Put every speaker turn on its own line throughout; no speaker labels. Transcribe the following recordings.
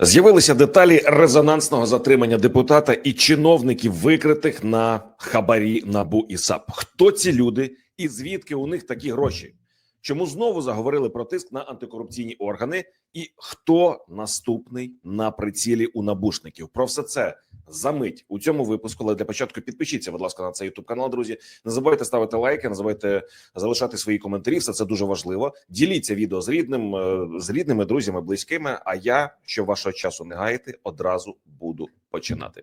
З'явилися деталі резонансного затримання депутата і чиновників, викритих на хабарі НАБУ і САП. Хто ці люди і звідки у них такі гроші? Чому знову заговорили про тиск на антикорупційні органи? І хто наступний на прицілі у набушників? Про все це за мить у цьому випуску. Але для початку підпишіться, будь ласка, на цей ютуб канал. Друзі, не забувайте ставити лайки, не забувайте залишати свої коментарі. Все це дуже важливо. Діліться відео з рідним, е, з рідними, друзями, близькими. А я, що вашого часу не гаяти, одразу буду починати.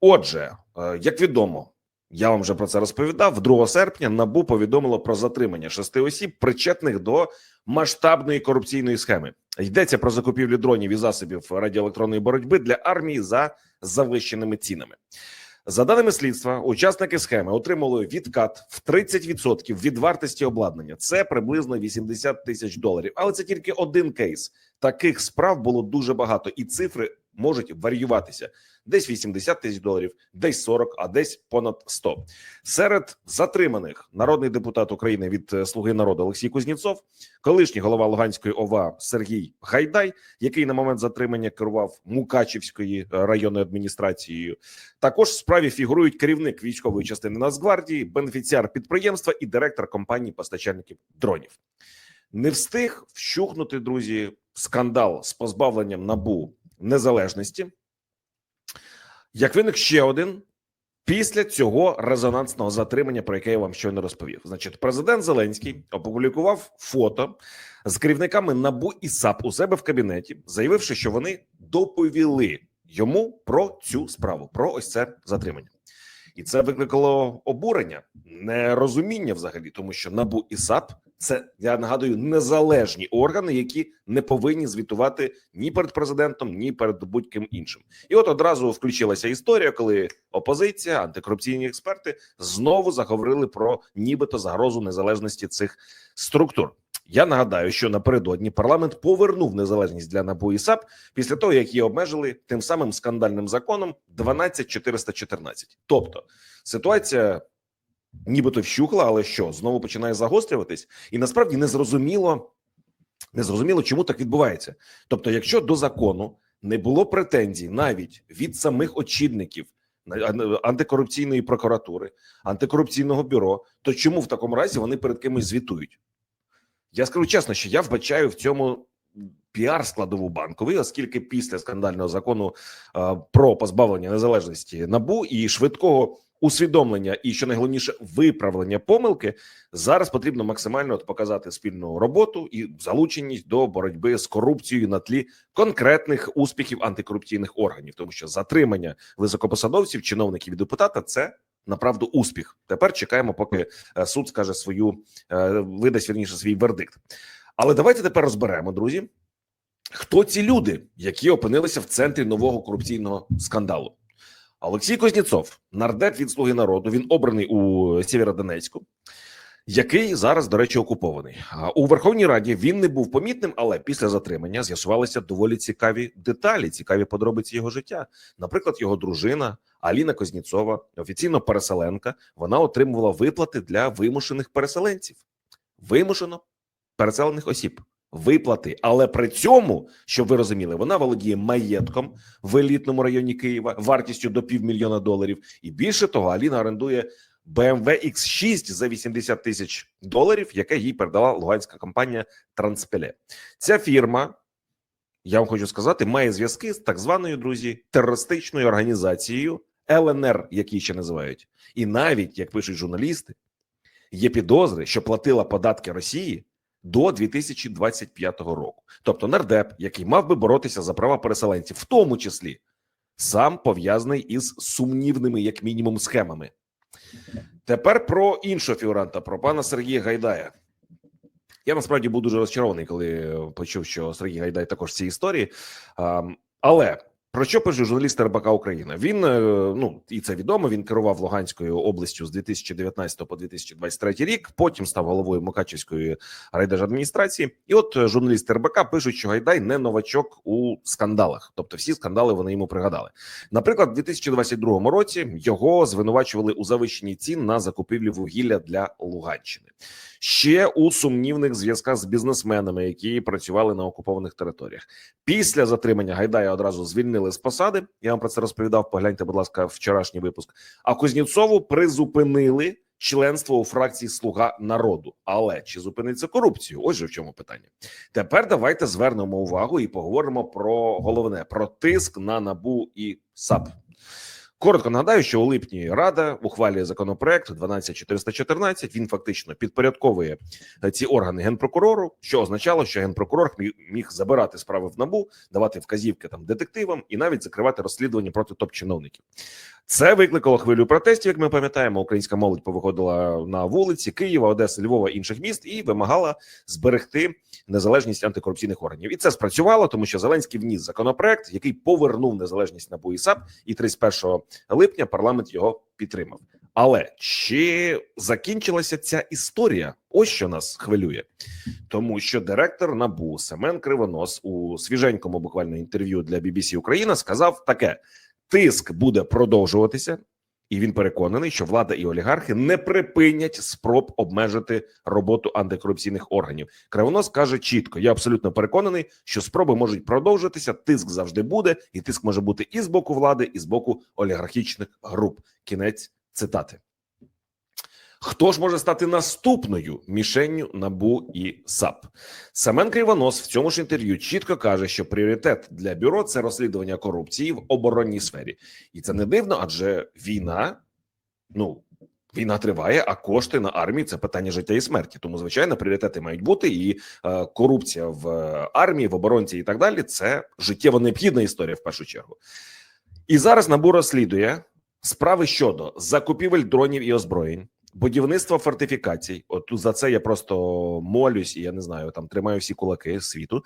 Отже, е, як відомо. Я вам вже про це розповідав. 2 серпня набу повідомило про затримання шести осіб, причетних до масштабної корупційної схеми. Йдеться про закупівлю дронів і засобів радіоелектронної боротьби для армії за завищеними цінами. За даними слідства, учасники схеми отримали відкат в 30% від вартості обладнання. Це приблизно 80 тисяч доларів. Але це тільки один кейс. Таких справ було дуже багато, і цифри можуть варіюватися: десь 80 тисяч доларів, десь 40, а десь понад 100. Серед затриманих народний депутат України від е, Слуги народу Олексій Кузнєцов, колишній голова Луганської ОВА Сергій Гайдай, який на момент затримання керував Мукачівської е, районною адміністрацією. Також в справі фігурують керівник військової частини Нацгвардії, бенефіціар підприємства і директор компанії постачальників дронів. Не встиг вщухнути друзі скандал з позбавленням набу незалежності. Як виник ще один після цього резонансного затримання, про яке я вам щойно розповів. Значить, президент Зеленський опублікував фото з керівниками набу і САП у себе в кабінеті, заявивши, що вони доповіли йому про цю справу, про ось це затримання. І це викликало обурення, нерозуміння взагалі, тому що набу і САП це я нагадую незалежні органи, які не повинні звітувати ні перед президентом, ні перед будь-ким іншим. І от одразу включилася історія, коли опозиція, антикорупційні експерти знову заговорили про нібито загрозу незалежності цих структур. Я нагадаю, що напередодні парламент повернув незалежність для НАБУ і САП після того, як її обмежили тим самим скандальним законом 12414. Тобто ситуація нібито вщухла, але що знову починає загострюватись, і насправді не зрозуміло, не зрозуміло, чому так відбувається. Тобто, якщо до закону не було претензій навіть від самих очільників на- антикорупційної прокуратури, антикорупційного бюро, то чому в такому разі вони перед кимось звітують? Я скажу чесно, що я вбачаю в цьому піар складову банковий, оскільки після скандального закону е, про позбавлення незалежності набу і швидкого усвідомлення, і що найголовніше виправлення помилки зараз потрібно максимально показати спільну роботу і залученість до боротьби з корупцією на тлі конкретних успіхів антикорупційних органів, тому що затримання високопосадовців, чиновників і депутата це. Направду успіх. Тепер чекаємо, поки е, суд скаже свою е, видасть вірніше свій вердикт. Але давайте тепер розберемо, друзі, хто ці люди, які опинилися в центрі нового корупційного скандалу. Олексій Кузнєцов, нардеп від слуги народу. Він обраний у Сєвєродонецьку, який зараз, до речі, окупований. У Верховній Раді він не був помітним, але після затримання з'ясувалися доволі цікаві деталі, цікаві подробиці його життя. Наприклад, його дружина Аліна Козніцова, офіційно переселенка, вона отримувала виплати для вимушених переселенців, вимушено переселених осіб. Виплати, але при цьому, щоб ви розуміли, вона володіє маєтком в елітному районі Києва вартістю до півмільйона доларів. І більше того, Аліна орендує BMW X6 за 80 тисяч доларів, яке їй передала луганська компанія Транспеле. Ця фірма, я вам хочу сказати, має зв'язки з так званою друзі терористичною організацією ЛНР, які ще називають, і навіть як пишуть журналісти, є підозри, що платила податки Росії до 2025 року. Тобто нардеп, який мав би боротися за права переселенців, в тому числі сам пов'язаний із сумнівними, як мінімум, схемами. Тепер про іншого фігуранта, про пана Сергія Гайдая. Я насправді був дуже розчарований, коли почув, що Сергій Гайдай також в цій історії. Але Про що пише журналіст РБК Україна? Він е, ну і це відомо. Він керував Луганською областю з 2019 по 2023 рік. Потім став головою Мукачівської райдержадміністрації. І от е, журналіст РБК пишуть, що Гайдай не новачок у скандалах. Тобто, всі скандали вони йому пригадали. Наприклад, у 2022 році його звинувачували у завищенні цін на закупівлю вугілля для Луганщини. Ще у сумнівних зв'язках з бізнесменами, які працювали на окупованих територіях. Після затримання Гайдая одразу звільнили з посади. Я вам про це розповідав. Погляньте, будь ласка, вчорашній випуск. А Кузнєцову призупинили членство у фракції Слуга народу. Але чи зупиниться корупцію? Ось же в чому питання. Тепер давайте звернемо увагу і поговоримо про головне про тиск на набу і САП. Коротко нагадаю, що у липні Рада ухвалює законопроект 12414. Він фактично підпорядковує е, ці органи генпрокурору, що означало, що генпрокурор міг, міг забирати справи в набу, давати вказівки там детективам і навіть закривати розслідування проти топ-чиновників. Це викликало хвилю протестів. Як ми пам'ятаємо, українська молодь повиходила на вулиці Києва, Одеси, Львова інших міст і вимагала зберегти незалежність антикорупційних органів. І це спрацювало, тому що Зеленський вніс законопроект, який повернув незалежність НАБУ і САП, і 31 липня парламент його підтримав. Але чи закінчилася ця історія? Ось що нас хвилює, тому що директор набу Семен Кривонос у свіженькому буквально інтерв'ю для BBC Україна сказав таке: тиск буде продовжуватися, і він переконаний, що влада і олігархи не припинять спроб обмежити роботу антикорупційних органів. Кривонос каже чітко: я абсолютно переконаний, що спроби можуть продовжитися. Тиск завжди буде, і тиск може бути і з боку влади, і з боку олігархічних груп. Кінець цитати. Хто ж може стати наступною мішенню набу і САП? Семен Кривонос в цьому ж інтерв'ю чітко каже, що пріоритет для бюро це розслідування корупції в оборонній сфері, і це не дивно, адже війна ну війна триває, а кошти на армію це питання життя і смерті. Тому звичайно, пріоритети мають бути, і е, корупція в е, армії, в оборонці і так далі. Це життєво необхідна історія в першу чергу. І зараз набу розслідує справи щодо закупівель дронів і озброєнь. Будівництво фортифікацій, от за це я просто молюсь, і я не знаю, там тримаю всі кулаки світу,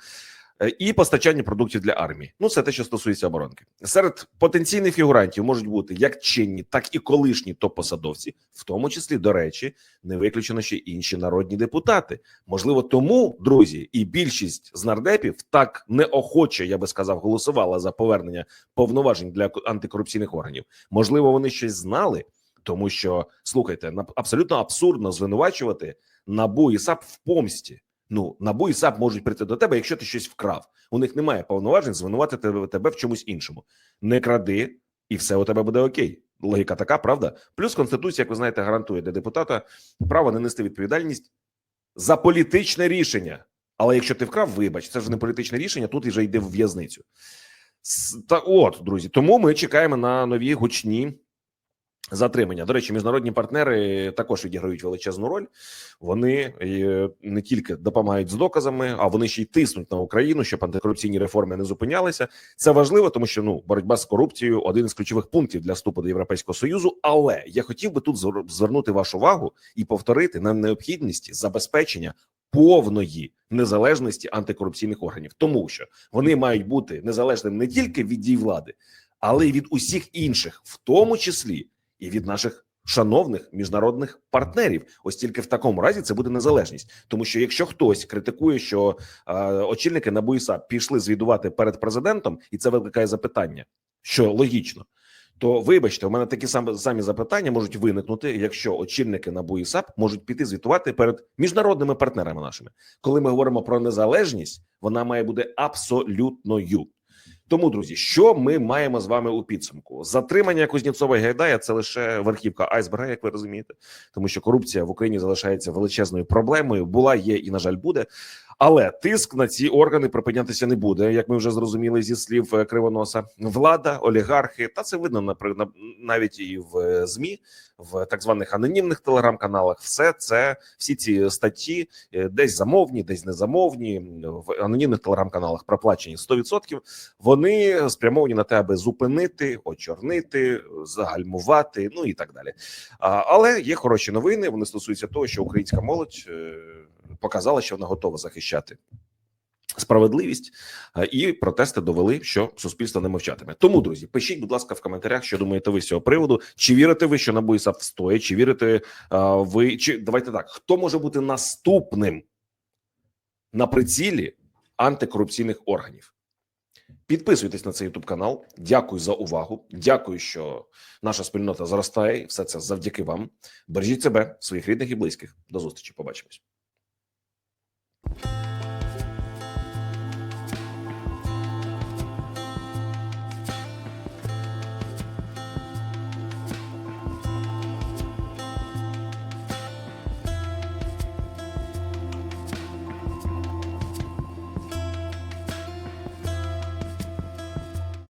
Е, і постачання продуктів для армії. Ну, це те, що стосується оборонки. Серед потенційних фігурантів можуть бути як чинні, так і колишні топ-посадовці, в тому числі, до речі, не виключено ще інші народні депутати. Можливо, тому друзі, і більшість з нардепів так неохоче, я би сказав, голосувала за повернення повноважень для антикорупційних органів. Можливо, вони щось знали. Тому що слухайте, абсолютно абсурдно звинувачувати набу і САП в помсті. Ну набу і САП можуть прийти до тебе, якщо ти щось вкрав. У них немає повноважень звинуватити тебе, в чомусь іншому. Не кради, і все у тебе буде окей. Логіка така, правда? Плюс конституція, як ви знаєте, гарантує для депутата право не нести відповідальність за політичне рішення. Але якщо ти вкрав, вибач, це ж не політичне рішення. Тут вже йде в в'язницю. Та от, друзі, тому ми чекаємо на нові гучні затримання. До речі, міжнародні партнери також відіграють величезну роль. Вони е, не тільки допомагають з доказами, а вони ще й тиснуть на Україну, щоб антикорупційні реформи не зупинялися. Це важливо, тому що ну боротьба з корупцією один із ключових пунктів для вступу до Європейського союзу. Але я хотів би тут звернути вашу увагу і повторити на необхідності забезпечення повної незалежності антикорупційних органів, тому що вони мають бути незалежними не тільки від дій влади, але й від усіх інших, в тому числі і від наших шановних міжнародних партнерів. Ось тільки в такому разі це буде незалежність. Тому що якщо хтось критикує, що е, очільники НАБУ і САП пішли звідувати перед президентом, і це викликає запитання, що логічно. То вибачте, у мене такі самі самі запитання можуть виникнути, якщо очільники НАБУ і САП можуть піти звітувати перед міжнародними партнерами нашими. Коли ми говоримо про незалежність, вона має бути абсолютною. Тому, друзі, що ми маємо з вами у підсумку? Затримання Кузнєцова і Гайдая це лише верхівка айсберга, як ви розумієте, тому що корупція в Україні залишається величезною проблемою. Була, є і на жаль, буде. Але тиск на ці органи припинятися не буде, як ми вже зрозуміли зі слів е, Кривоноса. Влада, олігархи, та це видно навіть і в е, змі, в так званих анонімних телеграм-каналах. Все це всі ці статті е, десь замовні, десь незамовні в анонімних телеграм-каналах проплачені 100%, Вони спрямовані на те, аби зупинити, очорнити, загальмувати, ну і так далі. Але є хороші новини. Вони стосуються того, що українська молодь показала, що вона готова захищати справедливість, е, і протести довели, що суспільство не мовчатиме. Тому, друзі, пишіть, будь ласка, в коментарях, що думаєте ви з цього приводу. Чи вірите ви, що НАБУ і САП чи вірите е, ви, чи давайте так, хто може бути наступним на прицілі антикорупційних органів? Підписуйтесь на цей youtube канал. Дякую за увагу. Дякую, що наша спільнота зростає. Все це завдяки вам. Бережіть себе, своїх рідних і близьких. До зустрічі. Побачимось. Thank you.